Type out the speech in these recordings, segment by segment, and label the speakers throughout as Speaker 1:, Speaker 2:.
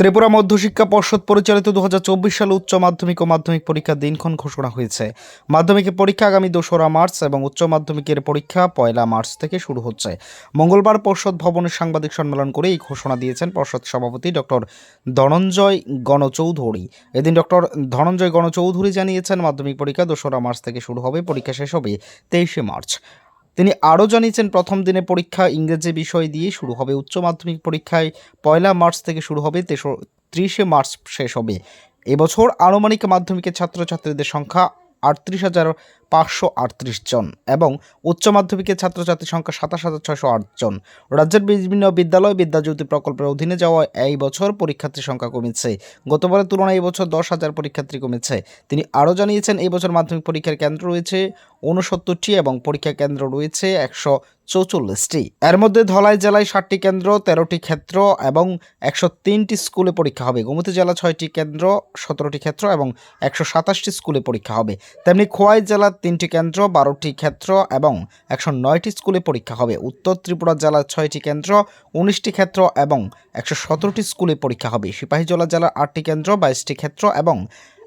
Speaker 1: ত্রিপুরা মধ্যশিক্ষা পর্ষদ পরিচালিত দু হাজার চব্বিশ সালে উচ্চ মাধ্যমিক ও মাধ্যমিক পরীক্ষার দিনক্ষণ ঘোষণা হয়েছে। মাধ্যমিকের পরীক্ষা আগামী দোসরা মার্চ এবং উচ্চ মাধ্যমিকের পরীক্ষা পয়লা মার্চ থেকে শুরু হচ্ছে। মঙ্গলবার পর্ষদ ভবনে সাংবাদিক সম্মেলন করে এই ঘোষণা দিয়েছেন পর্ষদ সভাপতি ডক্টর ধনঞ্জয় গণচৌধুরী। এদিন ডক্টর ধনঞ্জয় গণচৌধুরী জানিয়েছেন, মাধ্যমিক পরীক্ষা দোসরা মার্চ থেকে শুরু হবে, পরীক্ষা শেষ হবে তেইশে মার্চ। তিনি আরও জানিয়েছেন, প্রথম দিনে পরীক্ষা ইংরেজি বিষয় দিয়ে শুরু হবে। উচ্চ মাধ্যমিক পরীক্ষায় পয়লা মার্চ থেকে শুরু হবে, তেসো, ত্রিশে মার্চ শেষ হবে। এবছর আনুমানিক মাধ্যমিকের ছাত্রছাত্রীদের সংখ্যা আটত্রিশ হাজার পাঁচশো আটত্রিশ জন এবং উচ্চ মাধ্যমিকের ছাত্রছাত্রীর সংখ্যা সাতাশ হাজার ছয়শো আট জন। রাজ্যের বিভিন্ন বিদ্যালয় বিদ্যাজ্যোতি প্রকল্পের অধীনে যাওয়া এই বছর পরীক্ষার্থীর সংখ্যা কমেছে। গতবারের তুলনায় এই বছর দশ হাজার পরীক্ষার্থী কমেছে। তিনি আরও জানিয়েছেন, এই বছর মাধ্যমিক পরীক্ষার কেন্দ্র রয়েছে ঊনসত্তরটি এবং পরীক্ষা কেন্দ্র রয়েছে একশো চৌচল্লিশটি। এর মধ্যে ধলাই জেলায় ষাটটি কেন্দ্র, তেরোটি ক্ষেত্র এবং একশো তিনটি স্কুলে পরীক্ষা হবে। গোমতী জেলা ছয়টি কেন্দ্র, সতেরোটি ক্ষেত্র এবং একশো সাতাশটি স্কুলে পরীক্ষা হবে। তেমনি খোয়াই জেলার তিনটি কেন্দ্র, বারোটি ক্ষেত্র এবং একশো নয়টি স্কুলে পরীক্ষা হবে। উত্তর ত্রিপুরা জেলার ছয়টি কেন্দ্র, উনিশটি ক্ষেত্র এবং একশো সতেরোটি স্কুলে পরীক্ষা হবে। সিপাহীজলা জেলার আটটি কেন্দ্র, বাইশটি ক্ষেত্র এবং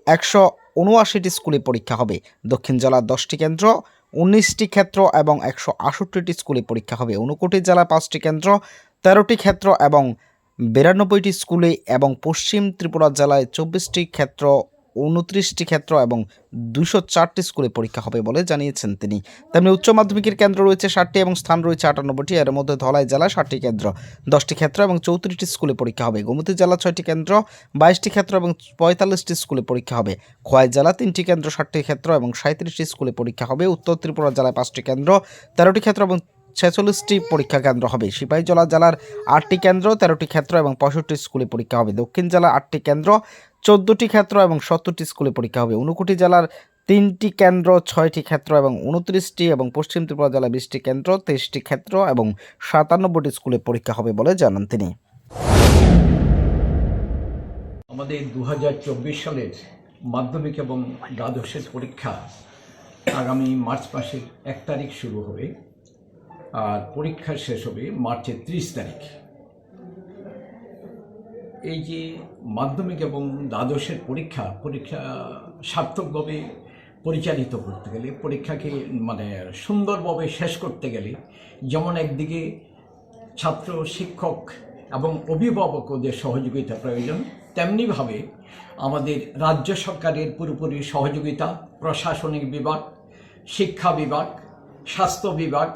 Speaker 1: একশো উনআশিটি স্কুলে পরীক্ষা হবে। দক্ষিণ জেলার দশটি কেন্দ্র, উনিশটি ক্ষেত্র এবং একশো আষট্টিটি স্কুলে পরীক্ষা হবে। ঊনকোটি জেলার পাঁচটি কেন্দ্র, তেরোটি ক্ষেত্র এবং বিরানব্বইটি স্কুলে এবং পশ্চিম ত্রিপুরা জেলায় চব্বিশটি ক্ষেত্র উনত্রিশটি ক্ষেত্র এবং দুশো চারটি স্কুলে পরীক্ষা হবে বলে জানিয়েছেন তিনি। তেমনি উচ্চ মাধ্যমিকের কেন্দ্র রয়েছে ষাটটি এবং স্থান রয়েছে আটানব্বইটি। এর মধ্যে ধলাই জেলা ষাটটি কেন্দ্র। দশটি ক্ষেত্র এবং চৌত্রিশটি স্কুলে পরীক্ষা হবে। গোমতী জেলা ছয়টি কেন্দ্র, বাইশটি ক্ষেত্র এবং পঁয়তাল্লিশটি স্কুলে পরীক্ষা হবে। খোয়াই জেলা তিনটি কেন্দ্র, ষাটটি ক্ষেত্র এবং সাঁত্রিশটি স্কুলে পরীক্ষা হবে। উত্তর ত্রিপুরা জেলায় পাঁচটি কেন্দ্র, তেরোটি ক্ষেত্র এবং ছেচল্লিশটি পরীক্ষা কেন্দ্র হবে। সিপাহীজলা জেলার আটটি কেন্দ্র, তেরোটি ক্ষেত্র এবং পঁয়ষট্টি স্কুলে পরীক্ষা হবে। দক্ষিণ জেলার আটটি কেন্দ্র চোদ্দোটি ক্ষেত্র এবং সত্তরটি স্কুলে পরীক্ষা হবে। ঊনকোটি জেলার তিনটি কেন্দ্র, ছয়টি ক্ষেত্র এবং উনত্রিশটি এবং পশ্চিম ত্রিপুরা জেলা বিশটি কেন্দ্র, তেইশটি ক্ষেত্র এবং সাতানব্বইটি স্কুলে পরীক্ষা হবে বলে জানান তিনি।
Speaker 2: আমাদের দু হাজার চব্বিশ সালের মাধ্যমিক এবং দ্বাদশের পরীক্ষা আগামী মার্চ মাসের এক তারিখ শুরু হবে। আর পরীক্ষা শেষ হবে মার্চের ত্রিশ তারিখ। এই যে মাধ্যমিক এবং দ্বাদশের পরীক্ষা পরীক্ষা, সার্থকভাবে পরিচালিত করতে গেলে, পরীক্ষাকে মানে সুন্দরভাবে শেষ করতে গেলে যেমন একদিকে ছাত্র, শিক্ষক এবং অভিভাবকদের সহযোগিতা প্রয়োজন, তেমনিভাবে আমাদের রাজ্য সরকারের পুরোপুরি সহযোগিতা, প্রশাসনিক বিভাগ, শিক্ষা বিভাগ স্বাস্থ্য বিভাগ,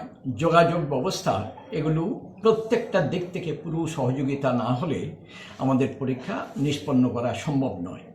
Speaker 2: যোগাযোগ ব্যবস্থা, এগুলো প্রত্যেকটা দিক থেকে পুরো সহযোগিতা না হলে আমাদের পরীক্ষা নিষ্পন্ন করা সম্ভব নয়।